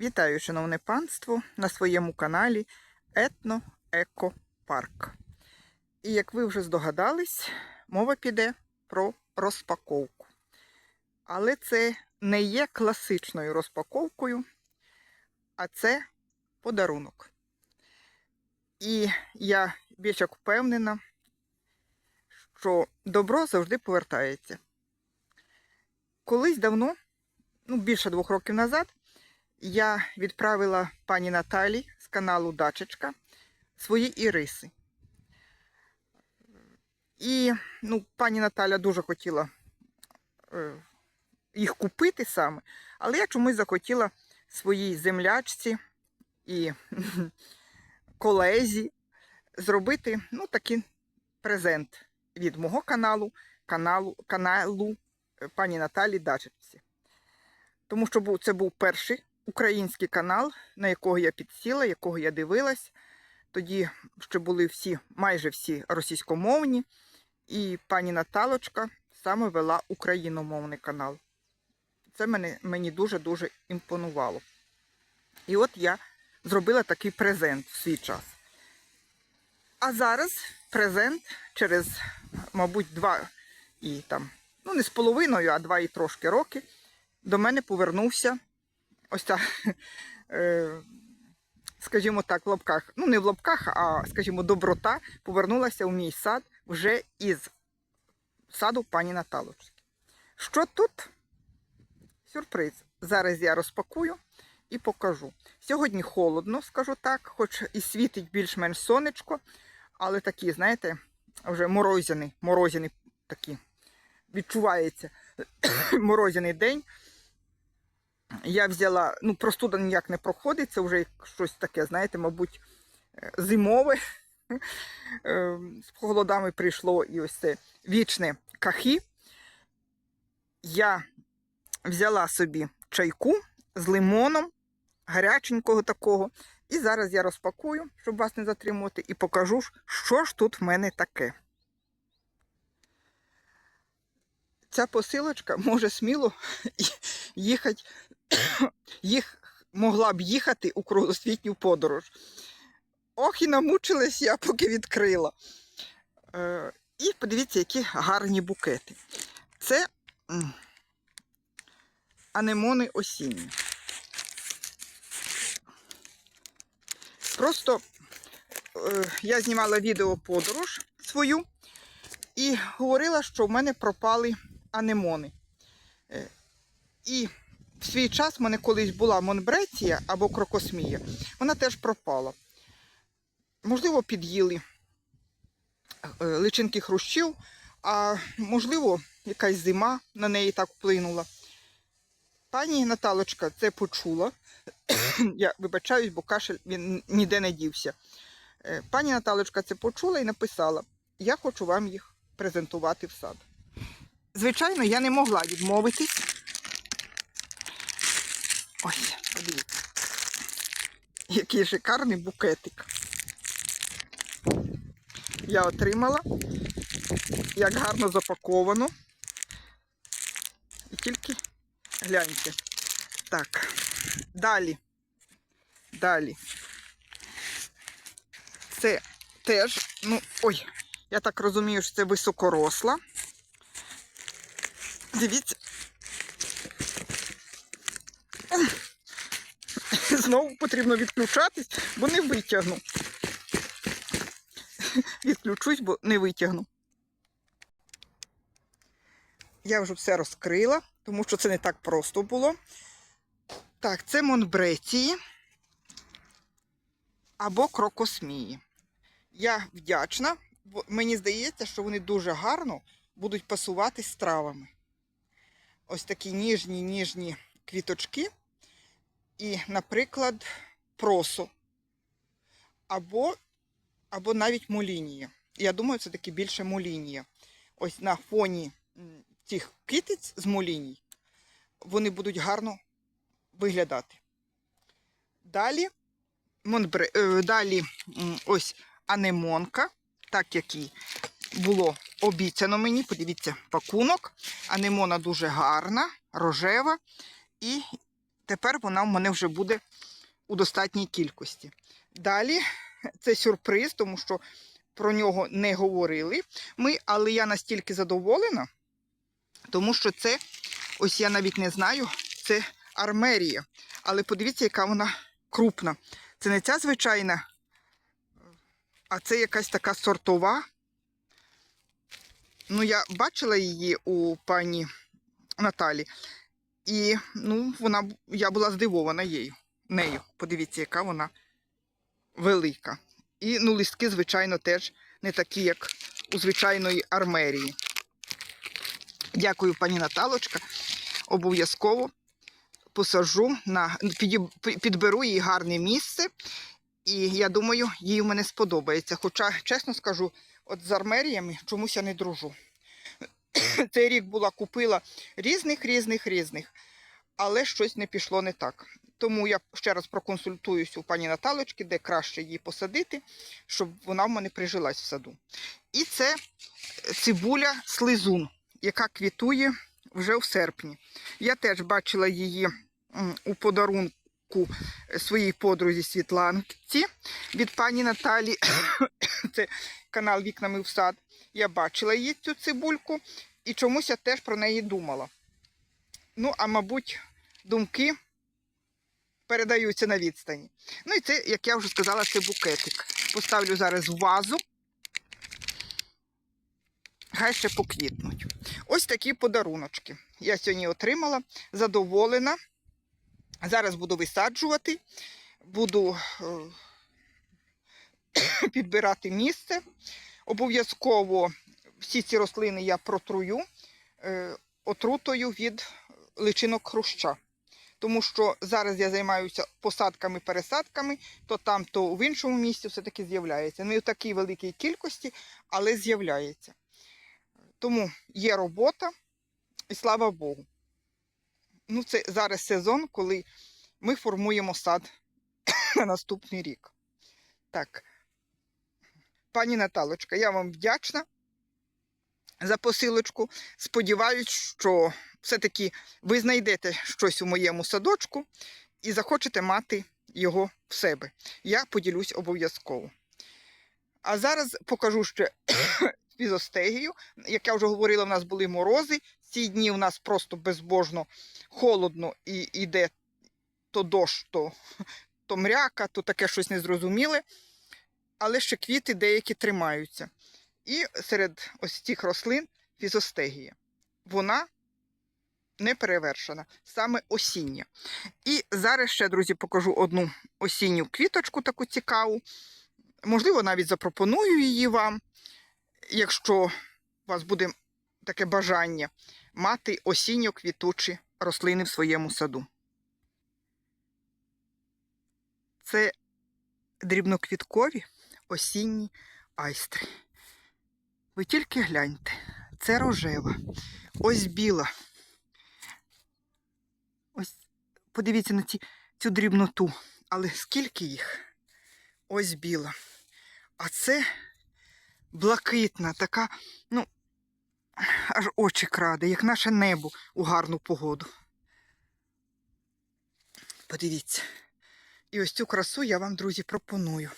Вітаю, шановне панство, на своєму каналі Етно Еко Парк. І як ви вже здогадались, мова піде про розпаковку. Але це не є класичною розпаковкою, а це подарунок. І я більш як впевнена, що добро завжди повертається. Колись давно, ну більше двох років назад, я відправила пані Наталі з каналу Дачечка свої іриси. І ну, пані Наталя дуже хотіла е, їх купити саме, але я чомусь захотіла своїй землячці і колезі зробити ну, такий презент від мого каналу, каналу, каналу е, пані Наталі Дачечці. Тому що це був перший український канал, на якого я підсіла, якого я дивилась. Тоді ще були всі, майже всі російськомовні, і пані Наталочка саме вела україномовний канал. Це мене, мені дуже-дуже імпонувало. І от я зробила такий презент в свій час. А зараз презент через, мабуть, два і там, ну не з половиною, а два і трошки роки, до мене повернувся ось ця, е, скажімо так, в лапках, ну не в лапках, а, скажімо, доброта повернулася в мій сад вже із саду пані Наталочки. Що тут? Сюрприз. Зараз я розпакую і покажу. Сьогодні холодно, скажу так, хоч і світить більш-менш сонечко, але такі, знаєте, вже морозяний, морозяний такі, відчувається морозяний день. Я взяла, ну, простуда ніяк не проходить, це вже щось таке, знаєте, мабуть, е, зимове. Е, З холодами прийшло і ось це вічне кахі. Я взяла собі чайку з лимоном, гаряченького такого. І зараз я розпакую, щоб вас не затримувати, і покажу, що ж тут в мене таке. Ця посилочка може сміло їхати, їх могла б їхати у кругосвітню подорож. Ох, і намучилась я, поки відкрила. Е, і подивіться, які гарні букети. Це анемони осінні. Просто е, я знімала відео подорож свою і говорила, що в мене пропали анемони. Е, і в свій час в мене колись була Монбреція або крокосмія. Вона теж пропала. Можливо, під'їли е, личинки хрущів, а можливо, якась зима на неї так вплинула. Пані Наталочка це почула. Я вибачаюсь, бо кашель він ніде не дівся. Е, Пані Наталочка це почула і написала: Я хочу вам їх презентувати в сад. Звичайно, я не могла відмовитись. Ось, подивіться. Який шикарний букетик. Я отримала, як гарно запаковано. І тільки гляньте. Так, далі. Далі. Це теж, ну, ой, я так розумію, що це високоросла. Дивіться. Знову потрібно відключатись, бо не витягну. Відключусь, бо не витягну. Я вже все розкрила, тому що це не так просто було. Так, це Монбреції або крокосмії. Я вдячна, бо мені здається, що вони дуже гарно будуть пасувати з травами. Ось такі ніжні, ніжні квіточки. І, наприклад, просо. Або, або навіть молінія. Я думаю, це таки більше молінія. Ось на фоні цих китиць з моліній вони будуть гарно виглядати. Далі, монбре, е, далі ось анемонка, так як і було обіцяно мені. Подивіться, пакунок. Анемона дуже гарна, рожева. І тепер вона в мене вже буде у достатній кількості. Далі це сюрприз, тому що про нього не говорили ми, але я настільки задоволена, тому що це, ось я навіть не знаю, це армерія. Але подивіться, яка вона крупна. Це не ця звичайна, а це якась така сортова. Ну, я бачила її у пані Наталі. І ну, вона, я була здивована її, нею. Подивіться, яка вона велика. І ну, листки, звичайно, теж не такі, як у звичайної армерії. Дякую, пані Наталочка. Обов'язково посаджу на підберу їй гарне місце. І я думаю, їй у мене сподобається. Хоча, чесно скажу, от з армеріями чомусь я не дружу. Цей рік була купила різних, різних, різних, але щось не пішло не так. Тому я ще раз проконсультуюсь у пані Наталочки, де краще її посадити, щоб вона в мене прижилась в саду. І це цибуля слизун, яка квітує вже в серпні. Я теж бачила її у подарунку своїй подрузі Світланці від пані Наталі. Це канал Вікнами в сад. Я бачила її цю цибульку і чомусь я теж про неї думала. Ну, а мабуть, думки передаються на відстані. Ну і це, як я вже сказала, це букетик. Поставлю зараз в вазу. Хай ще поквітнуть. Ось такі подаруночки. Я сьогодні отримала, задоволена. Зараз буду висаджувати, буду е, підбирати місце. Обов'язково всі ці рослини я протрую е, отрутою від личинок хруща. Тому що зараз я займаюся посадками-пересадками, то там, то в іншому місці все-таки з'являється. Не в такій великій кількості, але з'являється. Тому є робота, і слава Богу. Ну, це зараз сезон, коли ми формуємо сад на наступний рік. Так, пані Наталочка, я вам вдячна за посилочку. Сподіваюсь, що все-таки ви знайдете щось у моєму садочку і захочете мати його в себе. Я поділюсь обов'язково. А зараз покажу ще фізостегію. Як я вже говорила, в нас були морози. Ці дні у нас просто безбожно холодно і йде то дощ, то, то мряка, то таке щось незрозуміле. Але ще квіти деякі тримаються. І серед ось цих рослин фізостегія. Вона не перевершена, саме осіння. І зараз ще, друзі, покажу одну осінню квіточку таку цікаву. Можливо, навіть запропоную її вам, якщо у вас буде таке бажання мати осінньо-квітучі рослини в своєму саду. Це дрібноквіткові осінні айстри. Ви тільки гляньте, це рожева, ось біла. Ось подивіться на ці, цю дрібноту. Але скільки їх? Ось біла. А це блакитна, така, ну, аж очі краде, як наше небо у гарну погоду. Подивіться. І ось цю красу я вам, друзі, пропоную.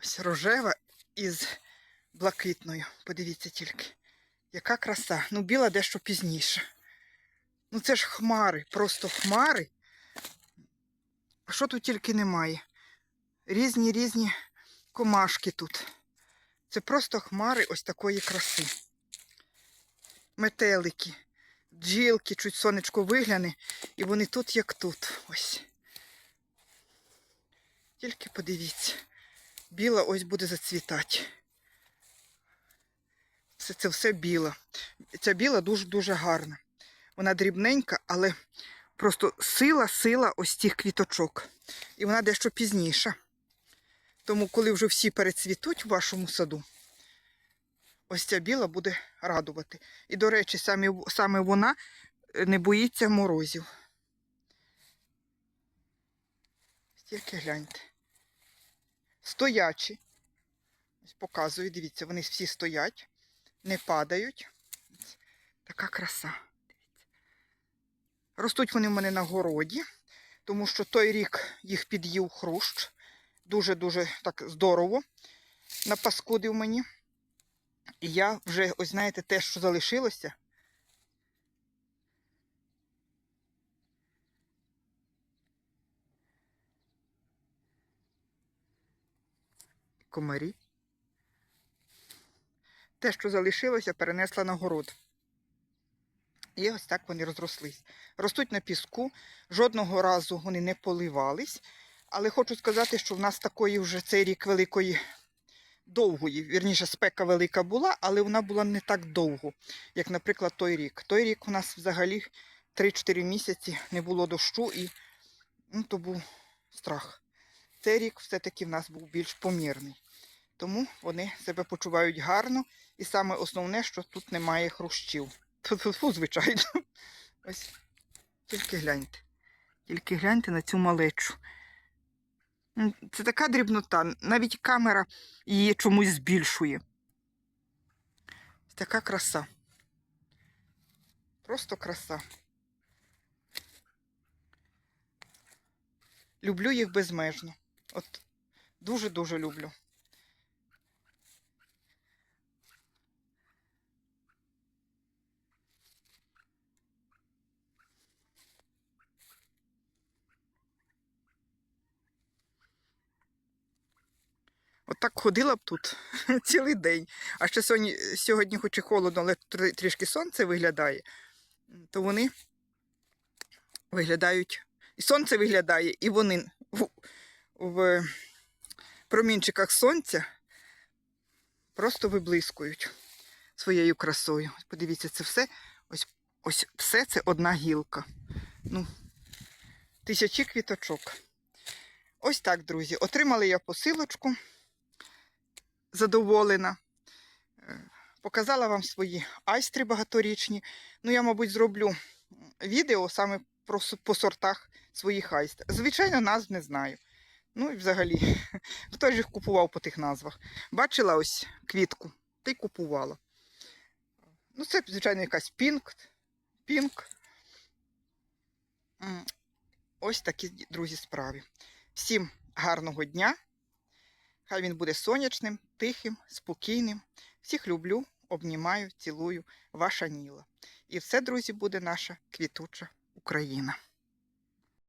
Ось рожева із блакитною. Подивіться тільки. Яка краса. Ну, біла дещо пізніше. Ну, це ж хмари, просто хмари. А що тут тільки немає? Різні різні комашки тут. Це просто хмари ось такої краси. Метелики, бджілки, чуть сонечко вигляне, і вони тут, як тут. Ось. Тільки подивіться. Біла ось буде зацвітати. Це, це все біла. Ця біла дуже-дуже гарна. Вона дрібненька, але просто сила-сила ось цих квіточок. І вона дещо пізніша. Тому, коли вже всі перецвітуть в вашому саду, ось ця біла буде радувати. І, до речі, саме, саме вона е, не боїться морозів. Тільки гляньте. Стоячі. Показую, дивіться, вони всі стоять, не падають. Така краса. Ростуть вони в мене на городі, тому що той рік їх під'їв хрущ. Дуже-дуже так здорово напаскудив мені. І я вже, ось знаєте, те, що залишилося. Комарі. Те, що залишилося, перенесла на город. І ось так вони розрослись. Ростуть на піску, жодного разу вони не поливались. Але хочу сказати, що в нас такої вже цей рік великої довгої, вірніше, спека велика була, але вона була не так довго, як, наприклад, той рік. Той рік у нас взагалі 3-4 місяці не було дощу і ну, то був страх. Цей рік все-таки в нас був більш помірний. Тому вони себе почувають гарно. І саме основне, що тут немає хрущів. Фу, звичайно. Ось тільки гляньте. Тільки гляньте на цю малечу. Це така дрібнота. Навіть камера її чомусь збільшує. Така краса. Просто краса. Люблю їх безмежно. От дуже-дуже люблю. Отак ходила б тут цілий день. А ще сьогодні, сьогодні хоч і холодно, але тр- трішки сонце виглядає, то вони виглядають. І сонце виглядає, і вони в, в промінчиках сонця просто виблискують своєю красою. Подивіться, це все, ось, ось все це одна гілка. Ну, тисячі квіточок. Ось так, друзі. Отримали я посилочку задоволена. Е, Показала вам свої айстри багаторічні. Ну, я, мабуть, зроблю відео саме про, по сортах своїх айстр. Звичайно, назв не знаю. Ну і взагалі, хто ж їх купував по тих назвах? Бачила ось квітку, й купувала. Ну, це, звичайно, якась пінк. Пінк. Ось такі, друзі, справи. Всім гарного дня. Хай він буде сонячним, тихим, спокійним. Всіх люблю, обнімаю, цілую, ваша Ніла. І все, друзі, буде наша квітуча Україна.